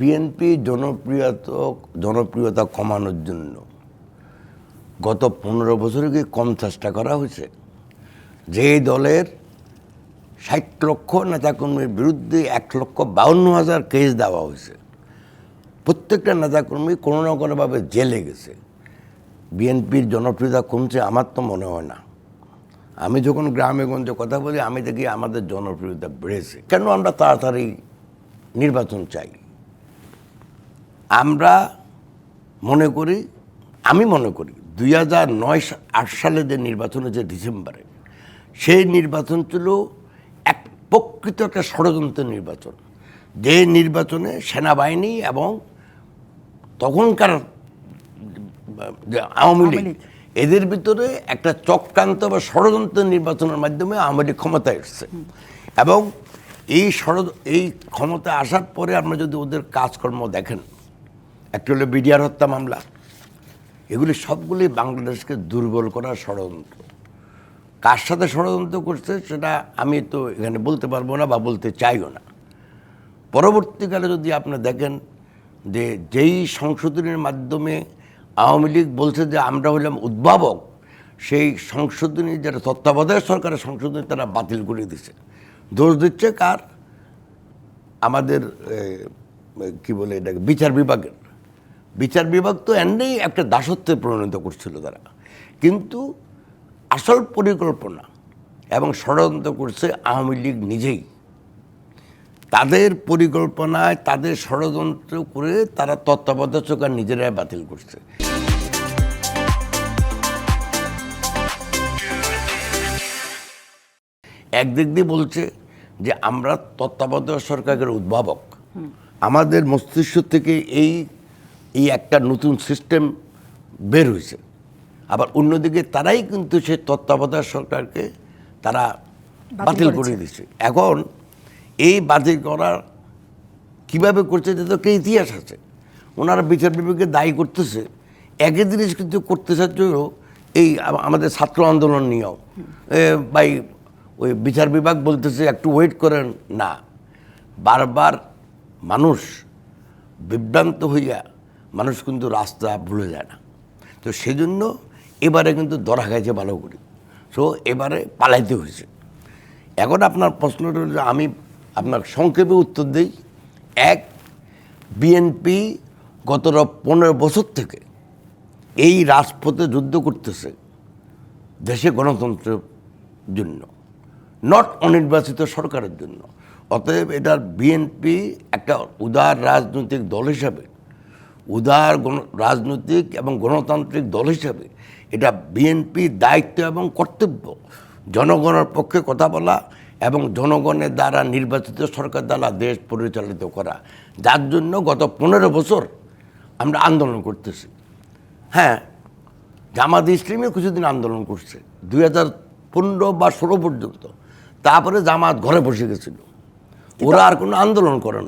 BNP জনপ্রিয়তা জনপ্রিয়তা কমানোর জন্য গত পনেরো বছরে কি কম চেষ্টা করা হয়েছে? যে দলের ষাট লক্ষ নেতাকর্মীর বিরুদ্ধে এক লক্ষ বাউন্ন হাজার কেস দেওয়া হয়েছে, প্রত্যেকটা নেতাকর্মী কোনো না কোনোভাবে জেলে গেছে। বিএনপির জনপ্রিয়তা কমছে আমার তো মনে হয় না। আমি যখন গ্রামে গঞ্জে কথা বলি, আমি দেখি আমাদের জনপ্রিয়তা বেড়েছে। কেন আমরা তাড়াতাড়ি নির্বাচন চাই? আমরা মনে করি আমি মনে করি দুই হাজার নয় আট সালে যে নির্বাচন হয়েছে ডিসেম্বরে সেই নির্বাচন ছিল এক প্রকৃত একটা ষড়যন্ত্র নির্বাচন। যে নির্বাচনে সেনাবাহিনী এবং তখনকার আওয়ামী লীগ। এদের ভিতরে একটা চক্রান্ত বা ষড়যন্ত্র নির্বাচনের মাধ্যমে আওয়ামী লীগ ক্ষমতায় এসছে। এবং এই ষড় এই ক্ষমতা আসার পরে আপনি যদি ওদের কাজকর্ম দেখেন একটা হলো বিডিআর হত্যা মামলা। এগুলি সবগুলি বাংলাদেশকে দুর্বল করার ষড়যন্ত্র। কার সাথে ষড়যন্ত্র করছে সেটা আমি তো এখানে বলতে পারব না বা বলতে চাইও না। পরবর্তীকালে যদি আপনি দেখেন যে যেই সংশোধনের মাধ্যমে আওয়ামী লীগ বলছে যে আমরা হলাম উদ্ভাবক, সেই সংশোধনী যেটা তত্ত্বাবধায়ক সরকারের সংশোধনী তারা বাতিল করে দিছে। দোষ দিচ্ছে কার? আমাদের কি বলে এটাকে? বিচার বিভাগের। বিচার বিভাগ তো এমনিই একটা দাসত্বে পরিণত করছিল তারা। কিন্তু আসল পরিকল্পনা এবং ষড়যন্ত্র করছে আওয়ামী লীগ নিজেই। তাদের পরিকল্পনায় তাদের ষড়যন্ত্র করে তারা তত্ত্বাবধায়ক সরকার নিজেরাই বাতিল করছে। একদিক দিয়ে বলছে যে আমরা তত্ত্বাবধায়ক সরকারের উদ্ভাবক। আমাদের মস্তিষ্ক থেকে এই এই একটা নতুন সিস্টেম বের হয়েছে। আবার অন্যদিকে তারাই কিন্তু সে তত্ত্বাবধায়ক সরকারকে তারা বাতিল করে দিচ্ছে এখন এই বাতিল করার কীভাবে করছে যে তো একটা ইতিহাস আছে। ওনারা বিচার বিভাগকে দায়ী করতেছে। একই জিনিস কিন্তু করতে চাচ্ছ এই আমাদের ছাত্র আন্দোলন নিয়েও। ভাই ওই বিচার বিভাগ বলতেছে একটু ওয়েট করেন। না। বারবার মানুষ বিভ্রান্ত হইয়া মানুষ কিন্তু রাস্তা ভুলে যায় না। তো সেজন্য এবারে কিন্তু দরা খাইছে ভালো করে। সো এবারে পালাইতে হয়েছে। এখন আপনার প্রশ্নটা হলো আমি আপনার সংক্ষেপে উত্তর দিই। এক বিএনপি গত পনেরো বছর থেকে এই রাজপথে যুদ্ধ করতেছে দেশে গণতন্ত্রের জন্য নট অনির্বাচিত সরকারের জন্য। অতএব এটার বিএনপি একটা উদার রাজনৈতিক দল হিসাবে উদার গণ রাজনৈতিক এবং গণতান্ত্রিক দল হিসাবে এটা বিএনপি দায়িত্ব এবং কর্তব্য। জনগণের পক্ষে কথা বলা এবং জনগণের দ্বারা নির্বাচিত সরকার দ্বারা দেশ পরিচালিত করা। যার জন্য গত পনেরো বছর আমরা আন্দোলন করতেছি। হ্যাঁ জামাত ইসলামী কিছুদিন আন্দোলন করছে। দুই হাজার পনেরো বা ষোলো পর্যন্ত। তারপরে জামাত ঘরে বসে গেছিল। ওরা আর কোনো আন্দোলন করে না।